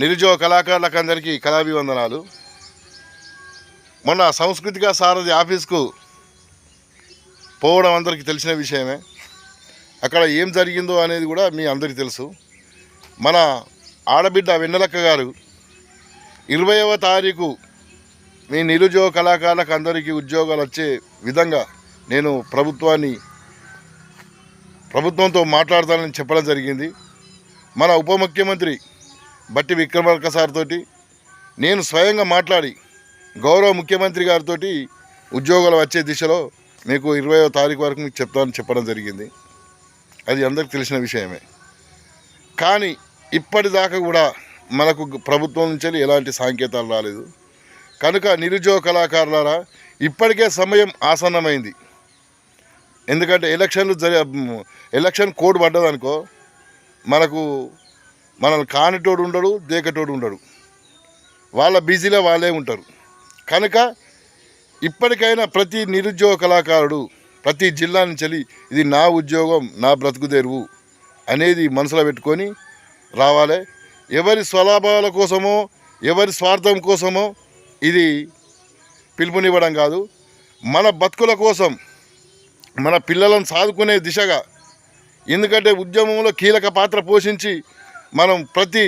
నిరుద్యోగ కళాకారులకు అందరికీ కళాభివందనాలు. మొన్న సాంస్కృతిక సారథి ఆఫీస్కు పోవడం అందరికీ తెలిసిన విషయమే. అక్కడ ఏం జరిగిందో అనేది కూడా మీ అందరికీ తెలుసు. మన ఆడబిడ్డ వెన్నెలక్క గారు ఇరవైవ తారీఖు మీ నిరుద్యోగ కళాకారులకు అందరికీ ఉద్యోగాలు వచ్చే విధంగా నేను ప్రభుత్వాన్ని ప్రభుత్వంతో మాట్లాడతానని చెప్పడం జరిగింది. మన ఉప ముఖ్యమంత్రి బట్టి విక్రమార్క సార్ తోటి నేను స్వయంగా మాట్లాడి గౌరవ ముఖ్యమంత్రి గారితో ఉద్యోగాలు వచ్చే దిశలో మీకు ఇరవయో తారీఖు వరకు మీకు చెప్తానని చెప్పడం జరిగింది. అది అందరికి తెలిసిన విషయమే. కానీ ఇప్పటిదాకా కూడా మనకు ప్రభుత్వం నుంచి ఎలాంటి సాంకేతాలు రాలేదు. కనుక నిరుద్యోగ కళాకారులారా ఇప్పటికే సమయం ఆసన్నమైంది. ఎందుకంటే ఎలక్షన్లు జరి ఎలక్షన్ కోడ్ పడ్డదనుకో మనకు మనల్ని కానిటోడు ఉండడు దేకటోడు ఉండడు. వాళ్ళ బిజీలో వాళ్ళే ఉంటారు. కనుక ఇప్పటికైనా ప్రతి నిరుద్యోగ కళాకారుడు ప్రతి జిల్లా నుంచి ఇది నా ఉద్యోగం నా బ్రతుకు తెరువు అనేది మనసులో పెట్టుకొని రావాలి. ఎవరి స్వలాభాల కోసమో ఎవరి స్వార్థం కోసమో ఇది పిలుపునివ్వడం కాదు. మన బతుకుల కోసం మన పిల్లలను సాదుకునే దిశగా ఎందుకంటే ఉద్యమంలో కీలక పాత్ర పోషించి మనం ప్రతి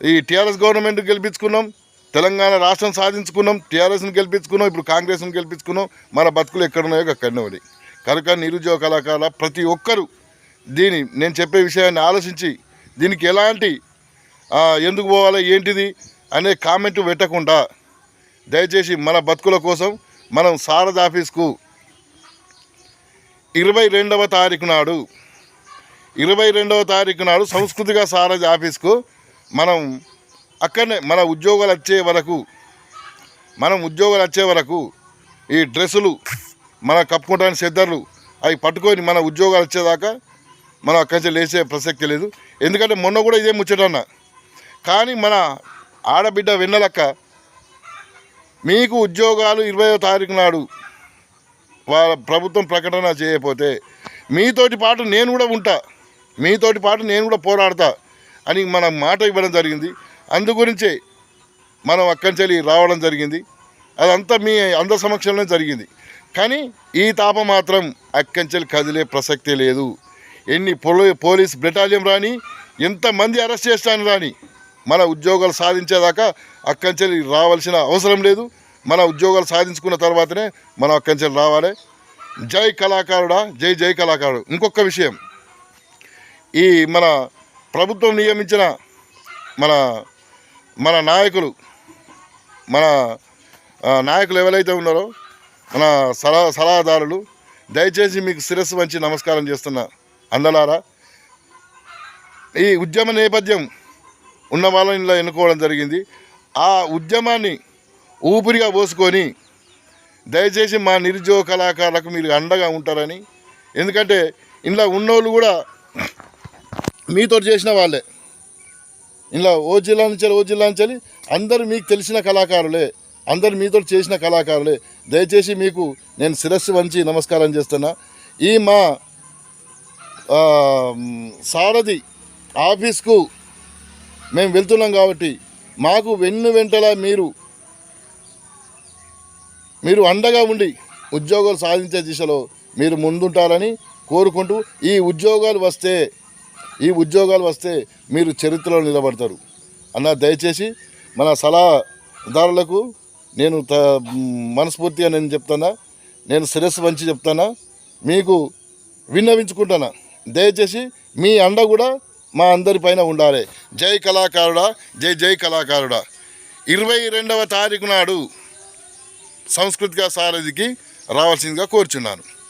ఈ టీఆర్ఎస్ గవర్నమెంట్ గెలిపించుకున్నాం తెలంగాణ రాష్ట్రం సాధించుకున్నాం టీఆర్ఎస్ని గెలిపించుకున్నాం ఇప్పుడు కాంగ్రెస్ని గెలిపించుకున్నాం మన బతుకులు ఎక్కడున్నాయో అక్కడనే ఉన్నాయి కనుక నిరుద్యోగ కళాకారుల ప్రతి ఒక్కరూ దీని నేను చెప్పే విషయాన్ని ఆలోచించి దీనికి ఎలాంటి ఎందుకు పోవాలి ఏంటిది అనే కామెంట్ పెట్టకుండా దయచేసి మన బతుకుల కోసం మనం సారథ ఆఫీస్కు ఇరవై రెండవ తారీఖు నాడు ఇరవై రెండవ తారీఖు నాడు సంస్కృతిక సారథి ఆఫీస్కు మనం అక్కడనే మన ఉద్యోగాలు వచ్చే వరకు మనం ఉద్యోగాలు వచ్చే వరకు ఈ డ్రెస్సులు మన కప్పుకోవడానికి సెద్దర్లు అవి పట్టుకొని మన ఉద్యోగాలు వచ్చేదాకా మనం అక్కడి నుంచి లేచే ప్రసక్తి లేదు. ఎందుకంటే మొన్న కూడా ఇదే ముచ్చటన్న కానీ మన ఆడబిడ్డ వెన్నలక్క మీకు ఉద్యోగాలు ఇరవయో తారీఖు నాడు వాళ్ళ ప్రభుత్వం ప్రకటన చేయకపోతే మీతోటి పాటు నేను కూడా ఉంటా. మీతోటి పాటు నేను కూడా పోరాడతా అని మన మాట ఇవ్వడం జరిగింది. అందు గురించే మనం అక్కడి నుంచి రావడం జరిగింది. అదంతా మీ అందరి సమక్షంలో జరిగింది. కానీ ఈ తాప మాత్రం అక్కడి కదిలే ప్రసక్తే లేదు. ఎన్ని పోలీ పోలీస్ బెటాలియం రాని ఎంతమంది అరెస్ట్ చేస్తాను రాని మన ఉద్యోగాలు సాధించేదాకా అక్కడి నుంచి రావాల్సిన అవసరం లేదు. మన ఉద్యోగాలు సాధించుకున్న తర్వాతనే మనం అక్కడి నుంచి రావాలి. జై కళాకారుడా జై జై కళాకారుడు. ఇంకొక విషయం. ఈ మన ప్రభుత్వం నియమించిన మన మన నాయకులు మన నాయకులు ఎవరైతే ఉన్నారో మన సలహా సలహాదారులు దయచేసి మీకు శిరస్సు వంచి నమస్కారం చేస్తున్నా. అందలారా ఈ ఉద్యమ నేపథ్యం ఉన్న వాళ్ళని ఇలా ఎన్నుకోవడం జరిగింది. ఆ ఉద్యమాన్ని ఊపిరిగా పోసుకొని దయచేసి మా నిరుద్యోగ కళాకారులకు మీరు అండగా ఉంటారని. ఎందుకంటే ఇంట్లో ఉన్నోళ్ళు కూడా మీతో చేసిన వాళ్ళే. ఇలా ఓ జిల్లా నుంచి ఓ జిల్లా నుంచి అందరూ మీకు తెలిసిన కళాకారులే. అందరు మీతో చేసిన కళాకారులే. దయచేసి మీకు నేను శిరస్సు వంచి నమస్కారం చేస్తున్నా. ఈ మా సారథి ఆఫీస్కు మేము వెళ్తున్నాం కాబట్టి మాకు వెన్ను వెంటలా మీరు మీరు అండగా ఉండి ఉద్యోగాలు సాధించే దిశలో మీరు ముందుంటారని కోరుకుంటూ ఈ ఉద్యోగాలు వస్తే ఈ ఉద్యోగాలు వస్తే మీరు చరిత్రలో నిలబడతారు. అన్న దయచేసి మన సలహాదారులకు నేను త మనస్ఫూర్తిగా నేను చెప్తానా నేను శిరస్సు వంచి చెప్తానా మీకు విన్నవించుకుంటానా దయచేసి మీ అండ కూడా మా అందరిపైన ఉండాలి. జై కళాకారుడా జై జై కళాకారుడా. ఇరవై రెండవ తారీఖు నాడు సాంస్కృతిక సారథికి రావాల్సిందిగా కోరుచున్నాను.